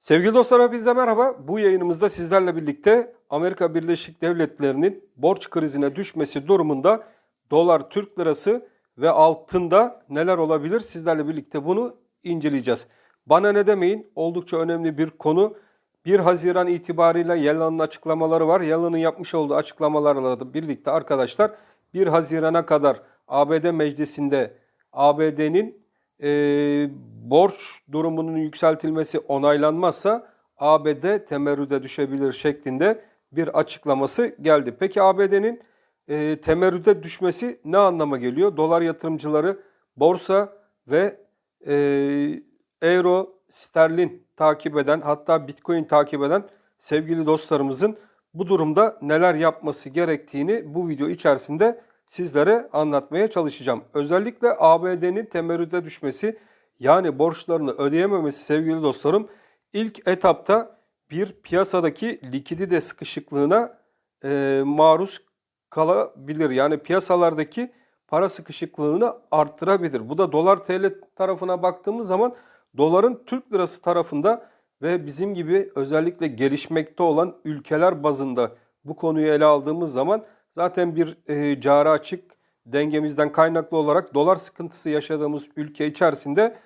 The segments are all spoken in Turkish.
Sevgili dostlar hepinize merhaba. Bu yayınımızda sizlerle birlikte Amerika Birleşik Devletleri'nin borç krizine düşmesi durumunda dolar, Türk lirası ve altında neler olabilir sizlerle birlikte bunu inceleyeceğiz. Bana ne demeyin oldukça önemli bir konu. 1 Haziran itibariyle Yellen'in açıklamaları var. Yellen'in yapmış olduğu açıklamalarla da birlikte arkadaşlar 1 Haziran'a kadar ABD meclisinde ABD'nin e, borç durumunun yükseltilmesi onaylanmazsa ABD temerrüde düşebilir şeklinde bir açıklaması geldi. Peki ABD'nin e, temerrüde düşmesi ne anlama geliyor? Dolar yatırımcıları borsa ve e, euro, sterlin takip eden hatta bitcoin takip eden sevgili dostlarımızın bu durumda neler yapması gerektiğini bu video içerisinde sizlere anlatmaya çalışacağım. Özellikle ABD'nin temerrüde düşmesi yani borçlarını ödeyememesi sevgili dostlarım ilk etapta bir piyasadaki likidite sıkışıklığına e, maruz kalabilir. Yani piyasalardaki para sıkışıklığını arttırabilir. Bu da dolar TL tarafına baktığımız zaman doların Türk lirası tarafında ve bizim gibi özellikle gelişmekte olan ülkeler bazında bu konuyu ele aldığımız zaman zaten bir e, cari açık dengemizden kaynaklı olarak dolar sıkıntısı yaşadığımız ülke içerisinde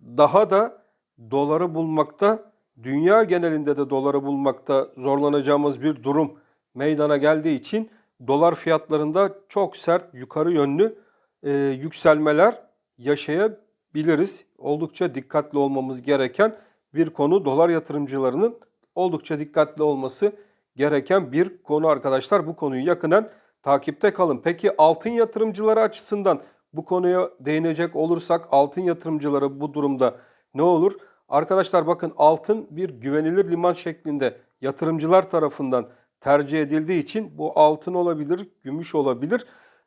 daha da doları bulmakta, dünya genelinde de doları bulmakta zorlanacağımız bir durum meydana geldiği için dolar fiyatlarında çok sert yukarı yönlü e, yükselmeler yaşayabiliriz. Oldukça dikkatli olmamız gereken bir konu dolar yatırımcılarının oldukça dikkatli olması gereken bir konu arkadaşlar. Bu konuyu yakından takipte kalın. Peki altın yatırımcıları açısından bu konuya değinecek olursak altın yatırımcıları bu durumda ne olur? Arkadaşlar bakın altın bir güvenilir liman şeklinde yatırımcılar tarafından tercih edildiği için bu altın olabilir, gümüş olabilir.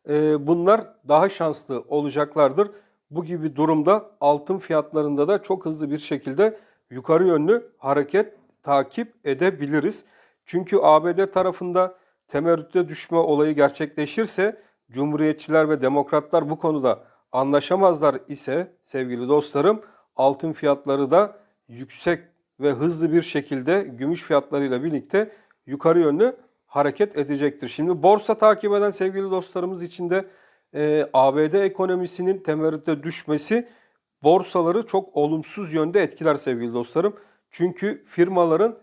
Ee, bunlar daha şanslı olacaklardır. Bu gibi durumda altın fiyatlarında da çok hızlı bir şekilde yukarı yönlü hareket takip edebiliriz. Çünkü ABD tarafında temerrütte düşme olayı gerçekleşirse Cumhuriyetçiler ve Demokratlar bu konuda anlaşamazlar ise sevgili dostlarım altın fiyatları da yüksek ve hızlı bir şekilde gümüş fiyatlarıyla birlikte yukarı yönlü hareket edecektir. Şimdi borsa takip eden sevgili dostlarımız için de e, ABD ekonomisinin temerrütte düşmesi borsaları çok olumsuz yönde etkiler sevgili dostlarım. Çünkü firmaların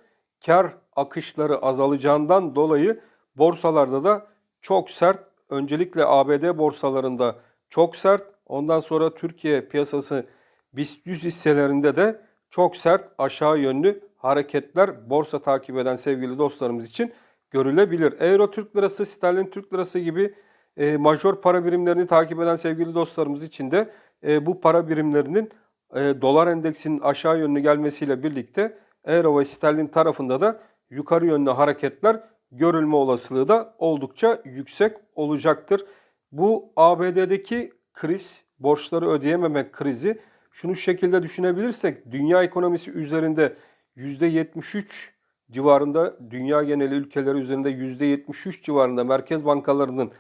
kar akışları azalacağından dolayı borsalarda da çok sert öncelikle ABD borsalarında çok sert ondan sonra Türkiye piyasası BIST 100 hisselerinde de çok sert aşağı yönlü hareketler borsa takip eden sevgili dostlarımız için görülebilir. Euro Türk Lirası, Sterlin Türk Lirası gibi e, major para birimlerini takip eden sevgili dostlarımız için de e, bu para birimlerinin e, dolar endeksinin aşağı yönlü gelmesiyle birlikte Euro ve Sterlin tarafında da yukarı yönlü hareketler görülme olasılığı da oldukça yüksek olacaktır. Bu ABD'deki kriz, borçları ödeyememe krizi şunu şu şekilde düşünebilirsek dünya ekonomisi üzerinde %73 civarında dünya geneli ülkeleri üzerinde %73 civarında merkez bankalarının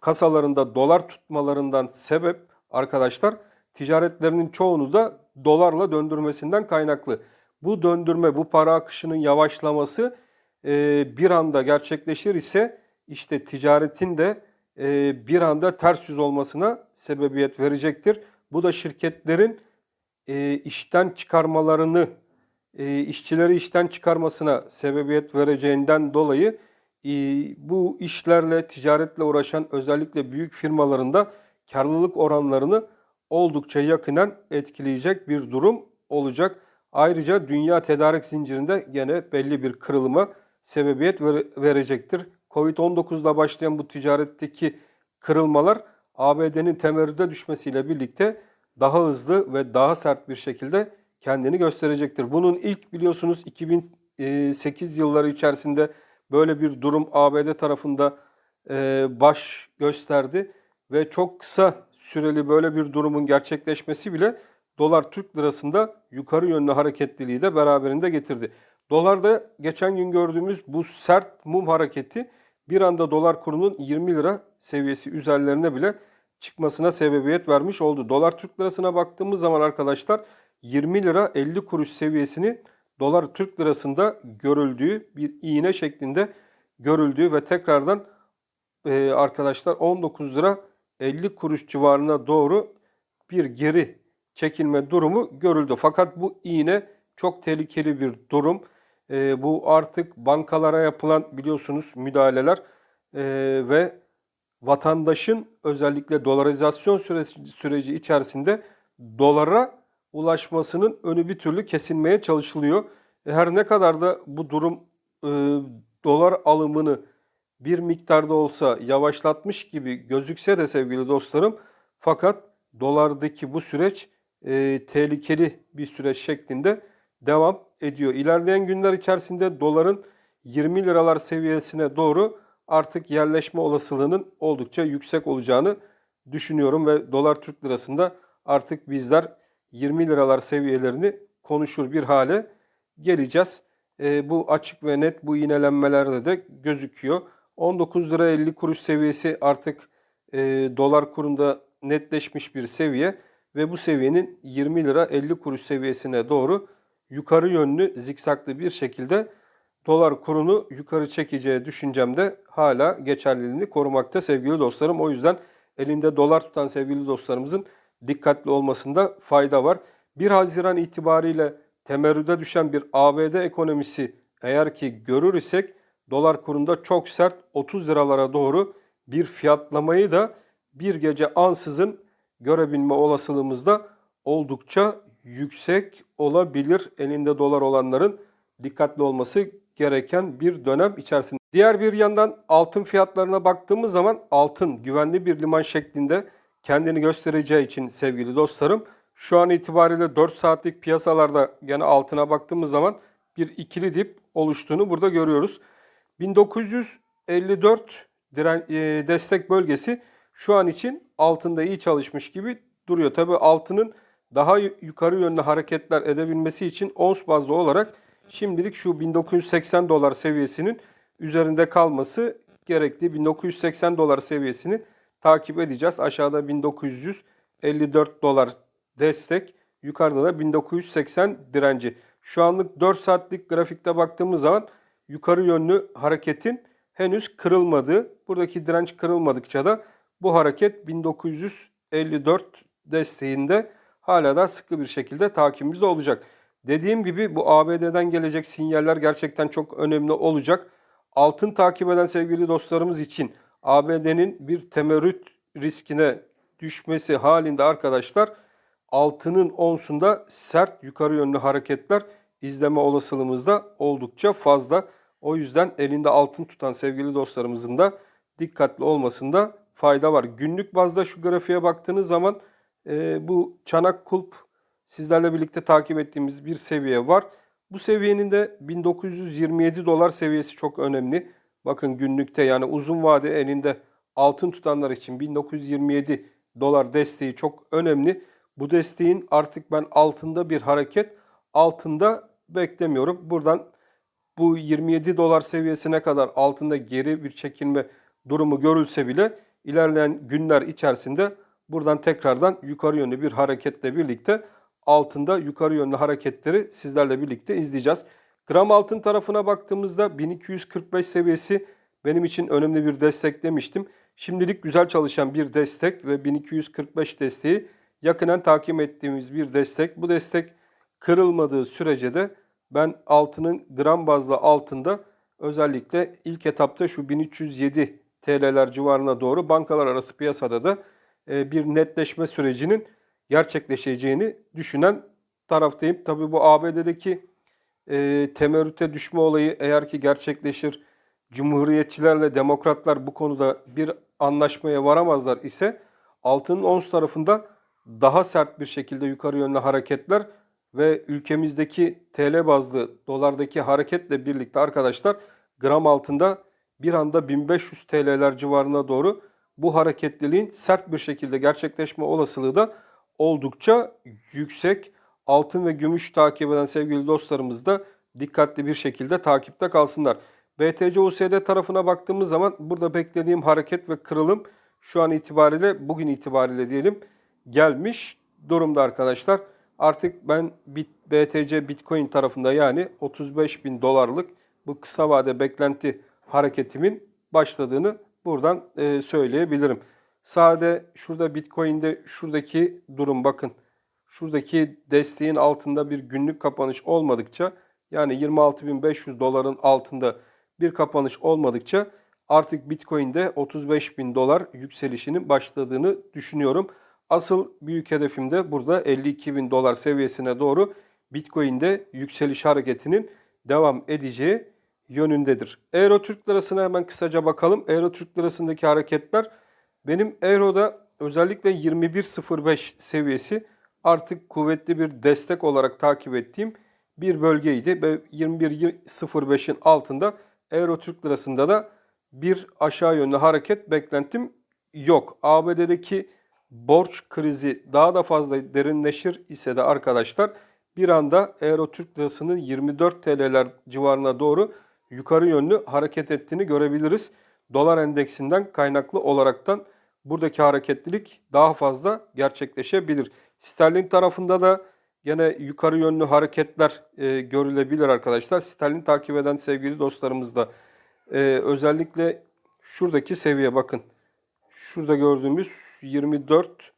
kasalarında dolar tutmalarından sebep arkadaşlar ticaretlerinin çoğunu da dolarla döndürmesinden kaynaklı. Bu döndürme, bu para akışının yavaşlaması e, bir anda gerçekleşir ise işte ticaretin de e, bir anda ters yüz olmasına sebebiyet verecektir. Bu da şirketlerin e, işten çıkarmalarını, e, işçileri işten çıkarmasına sebebiyet vereceğinden dolayı e, bu işlerle, ticaretle uğraşan özellikle büyük firmalarında karlılık oranlarını oldukça yakından etkileyecek bir durum olacak. Ayrıca dünya tedarik zincirinde gene belli bir kırılıma sebebiyet verecektir. Covid-19'da başlayan bu ticaretteki kırılmalar ABD'nin temerrüde düşmesiyle birlikte daha hızlı ve daha sert bir şekilde kendini gösterecektir. Bunun ilk biliyorsunuz 2008 yılları içerisinde böyle bir durum ABD tarafında e, baş gösterdi ve çok kısa süreli böyle bir durumun gerçekleşmesi bile dolar Türk lirasında yukarı yönlü hareketliliği de beraberinde getirdi. Dolarda geçen gün gördüğümüz bu sert mum hareketi bir anda dolar kurunun 20 lira seviyesi üzerlerine bile çıkmasına sebebiyet vermiş oldu. Dolar Türk lirasına baktığımız zaman arkadaşlar 20 lira 50 kuruş seviyesini dolar Türk lirasında görüldüğü bir iğne şeklinde görüldüğü ve tekrardan e, arkadaşlar 19 lira 50 kuruş civarına doğru bir geri çekilme durumu görüldü. Fakat bu iğne çok tehlikeli bir durum. E, bu artık bankalara yapılan biliyorsunuz müdahaleler e, ve vatandaşın özellikle dolarizasyon süreci, süreci içerisinde dolara ulaşmasının önü bir türlü kesilmeye çalışılıyor. E, Her ne kadar da bu durum e, dolar alımını bir miktarda olsa yavaşlatmış gibi gözükse de sevgili dostlarım fakat dolardaki bu süreç e, tehlikeli bir süreç şeklinde devam ediyor. İlerleyen günler içerisinde doların 20 liralar seviyesine doğru artık yerleşme olasılığının oldukça yüksek olacağını düşünüyorum ve dolar Türk lirasında artık bizler 20 liralar seviyelerini konuşur bir hale geleceğiz. E, bu açık ve net bu iğnelenmelerde de gözüküyor. 19 lira 50 kuruş seviyesi artık e, dolar kurunda netleşmiş bir seviye ve bu seviyenin 20 lira 50 kuruş seviyesine doğru yukarı yönlü zikzaklı bir şekilde dolar kurunu yukarı çekeceği düşüncemde hala geçerliliğini korumakta sevgili dostlarım. O yüzden elinde dolar tutan sevgili dostlarımızın dikkatli olmasında fayda var. 1 Haziran itibariyle temerrüde düşen bir ABD ekonomisi eğer ki görür isek dolar kurunda çok sert 30 liralara doğru bir fiyatlamayı da bir gece ansızın görebilme olasılığımız da oldukça yüksek olabilir. Elinde dolar olanların dikkatli olması gereken bir dönem içerisinde. Diğer bir yandan altın fiyatlarına baktığımız zaman altın güvenli bir liman şeklinde kendini göstereceği için sevgili dostlarım şu an itibariyle 4 saatlik piyasalarda gene altına baktığımız zaman bir ikili dip oluştuğunu burada görüyoruz. 1954 diren, e, destek bölgesi şu an için altında iyi çalışmış gibi duruyor. Tabi altının daha yukarı yönlü hareketler edebilmesi için ons bazlı olarak şimdilik şu 1980 dolar seviyesinin üzerinde kalması gerekli. 1980 dolar seviyesini takip edeceğiz. Aşağıda 1954 dolar destek, yukarıda da 1980 direnci. Şu anlık 4 saatlik grafikte baktığımız zaman yukarı yönlü hareketin henüz kırılmadığı, buradaki direnç kırılmadıkça da bu hareket 1954 desteğinde hala da sıkı bir şekilde takibimizde olacak. Dediğim gibi bu ABD'den gelecek sinyaller gerçekten çok önemli olacak. Altın takip eden sevgili dostlarımız için ABD'nin bir temerrüt riskine düşmesi halinde arkadaşlar altının onsunda sert yukarı yönlü hareketler izleme olasılığımız da oldukça fazla. O yüzden elinde altın tutan sevgili dostlarımızın da dikkatli olmasında fayda var. Günlük bazda şu grafiğe baktığınız zaman e, bu çanak kulp sizlerle birlikte takip ettiğimiz bir seviye var. Bu seviyenin de 1927 dolar seviyesi çok önemli. Bakın günlükte yani uzun vade elinde altın tutanlar için 1927 dolar desteği çok önemli. Bu desteğin artık ben altında bir hareket altında beklemiyorum. Buradan bu 27 dolar seviyesine kadar altında geri bir çekilme durumu görülse bile ilerleyen günler içerisinde buradan tekrardan yukarı yönlü bir hareketle birlikte altında yukarı yönlü hareketleri sizlerle birlikte izleyeceğiz. Gram altın tarafına baktığımızda 1245 seviyesi benim için önemli bir destek demiştim. Şimdilik güzel çalışan bir destek ve 1245 desteği yakından takip ettiğimiz bir destek. Bu destek kırılmadığı sürece de ben altının gram bazlı altında özellikle ilk etapta şu 1307 TL'ler civarına doğru bankalar arası piyasada da e, bir netleşme sürecinin gerçekleşeceğini düşünen taraftayım. Tabi bu ABD'deki e, temerrüte düşme olayı eğer ki gerçekleşir, Cumhuriyetçilerle demokratlar bu konuda bir anlaşmaya varamazlar ise altının ons tarafında daha sert bir şekilde yukarı yönlü hareketler ve ülkemizdeki TL bazlı dolardaki hareketle birlikte arkadaşlar gram altında bir anda 1500 TL'ler civarına doğru bu hareketliliğin sert bir şekilde gerçekleşme olasılığı da oldukça yüksek. Altın ve gümüş takip eden sevgili dostlarımız da dikkatli bir şekilde takipte kalsınlar. BTC USD tarafına baktığımız zaman burada beklediğim hareket ve kırılım şu an itibariyle bugün itibariyle diyelim gelmiş durumda arkadaşlar. Artık ben BTC Bitcoin tarafında yani 35 bin dolarlık bu kısa vade beklenti hareketimin başladığını buradan e, söyleyebilirim. Sade şurada Bitcoin'de şuradaki durum bakın. Şuradaki desteğin altında bir günlük kapanış olmadıkça yani 26.500 doların altında bir kapanış olmadıkça artık Bitcoin'de 35 bin dolar yükselişinin başladığını düşünüyorum. Asıl büyük hedefim de burada 52 bin dolar seviyesine doğru Bitcoin'de yükseliş hareketinin devam edeceği yönündedir. Euro Türk Lirası'na hemen kısaca bakalım. Euro Türk Lirası'ndaki hareketler benim Euro'da özellikle 21.05 seviyesi artık kuvvetli bir destek olarak takip ettiğim bir bölgeydi ve 21.05'in altında Euro Türk Lirası'nda da bir aşağı yönlü hareket beklentim yok. ABD'deki borç krizi daha da fazla derinleşir ise de arkadaşlar bir anda Euro Türk Lirası'nın 24 TL'ler civarına doğru yukarı yönlü hareket ettiğini görebiliriz. Dolar endeksinden kaynaklı olaraktan buradaki hareketlilik daha fazla gerçekleşebilir. Sterlin tarafında da gene yukarı yönlü hareketler e, görülebilir arkadaşlar. Sterlin takip eden sevgili dostlarımız da e, özellikle şuradaki seviye bakın. Şurada gördüğümüz 24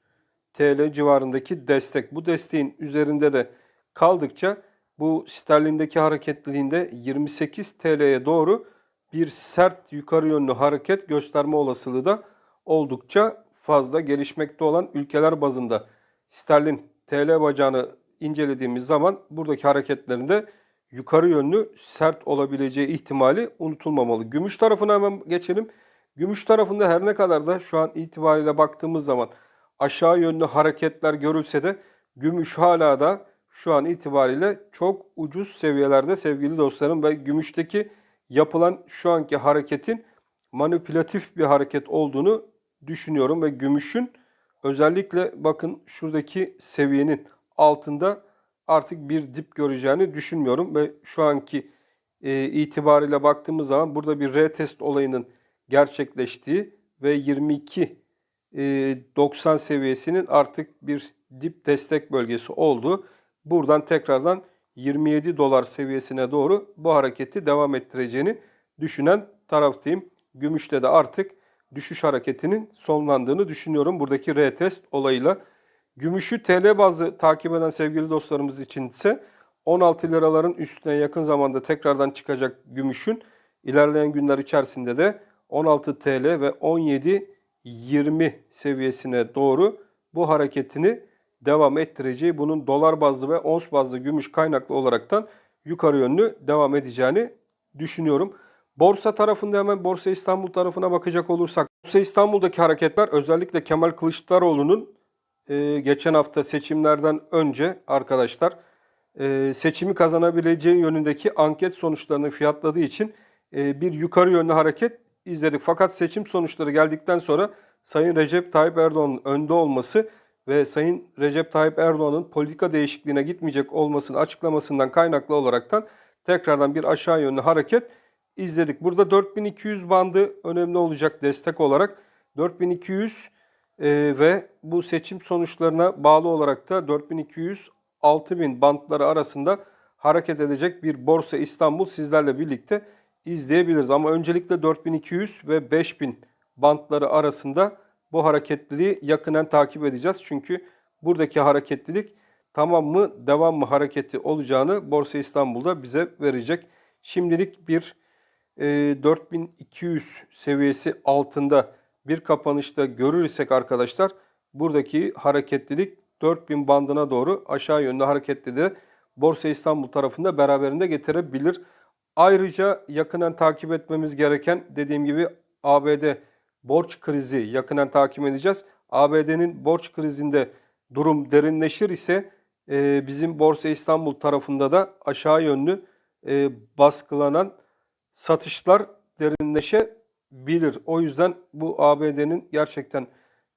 TL civarındaki destek. Bu desteğin üzerinde de kaldıkça bu sterlindeki hareketliliğinde 28 TL'ye doğru bir sert yukarı yönlü hareket gösterme olasılığı da oldukça fazla gelişmekte olan ülkeler bazında. Sterlin TL bacağını incelediğimiz zaman buradaki hareketlerinde yukarı yönlü sert olabileceği ihtimali unutulmamalı. Gümüş tarafına hemen geçelim. Gümüş tarafında her ne kadar da şu an itibariyle baktığımız zaman aşağı yönlü hareketler görülse de gümüş hala da şu an itibariyle çok ucuz seviyelerde sevgili dostlarım ve gümüşteki yapılan şu anki hareketin manipülatif bir hareket olduğunu düşünüyorum ve gümüşün özellikle bakın şuradaki seviyenin altında artık bir dip göreceğini düşünmüyorum ve şu anki e, itibariyle baktığımız zaman burada bir retest olayının gerçekleştiği ve 22 e, 90 seviyesinin artık bir dip destek bölgesi olduğu buradan tekrardan 27 dolar seviyesine doğru bu hareketi devam ettireceğini düşünen taraftayım. Gümüşte de artık düşüş hareketinin sonlandığını düşünüyorum buradaki retest olayıyla. Gümüşü TL bazlı takip eden sevgili dostlarımız için ise 16 liraların üstüne yakın zamanda tekrardan çıkacak gümüşün ilerleyen günler içerisinde de 16 TL ve 17.20 seviyesine doğru bu hareketini devam ettireceği, bunun dolar bazlı ve ons bazlı gümüş kaynaklı olaraktan yukarı yönlü devam edeceğini düşünüyorum. Borsa tarafında hemen Borsa İstanbul tarafına bakacak olursak, Borsa İstanbul'daki hareketler özellikle Kemal Kılıçdaroğlu'nun e, geçen hafta seçimlerden önce arkadaşlar e, seçimi kazanabileceği yönündeki anket sonuçlarını fiyatladığı için e, bir yukarı yönlü hareket izledik. Fakat seçim sonuçları geldikten sonra Sayın Recep Tayyip Erdoğan'ın önde olması ve Sayın Recep Tayyip Erdoğan'ın politika değişikliğine gitmeyecek olmasını açıklamasından kaynaklı olaraktan tekrardan bir aşağı yönlü hareket izledik. Burada 4200 bandı önemli olacak destek olarak. 4200 e, ve bu seçim sonuçlarına bağlı olarak da 4200 6000 bantları arasında hareket edecek bir Borsa İstanbul sizlerle birlikte izleyebiliriz. Ama öncelikle 4200 ve 5000 bantları arasında bu hareketliliği yakından takip edeceğiz. Çünkü buradaki hareketlilik tamam mı devam mı hareketi olacağını Borsa İstanbul'da bize verecek. Şimdilik bir e, 4200 seviyesi altında bir kapanışta görürsek arkadaşlar buradaki hareketlilik 4000 bandına doğru aşağı yönlü hareketli Borsa İstanbul tarafında beraberinde getirebilir. Ayrıca yakından takip etmemiz gereken dediğim gibi ABD borç krizi yakından takip edeceğiz. ABD'nin borç krizinde durum derinleşir ise e, bizim Borsa İstanbul tarafında da aşağı yönlü e, baskılanan satışlar derinleşebilir. O yüzden bu ABD'nin gerçekten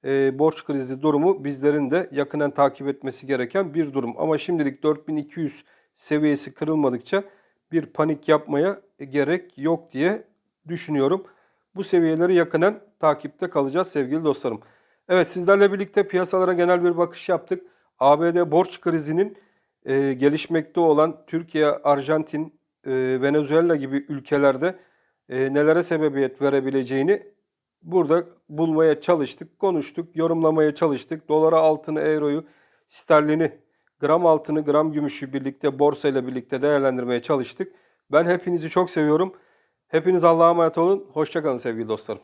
e, borç krizi durumu bizlerin de yakından takip etmesi gereken bir durum. Ama şimdilik 4200 seviyesi kırılmadıkça bir panik yapmaya gerek yok diye düşünüyorum. Bu seviyeleri yakından takipte kalacağız sevgili dostlarım. Evet sizlerle birlikte piyasalara genel bir bakış yaptık. ABD borç krizinin e, gelişmekte olan Türkiye, Arjantin, e, Venezuela gibi ülkelerde e, nelere sebebiyet verebileceğini burada bulmaya çalıştık, konuştuk, yorumlamaya çalıştık. Dolara, altını, euroyu, sterlini, gram altını, gram gümüşü birlikte borsayla birlikte değerlendirmeye çalıştık. Ben hepinizi çok seviyorum. Hepiniz Allah'a emanet olun. Hoşçakalın sevgili dostlarım.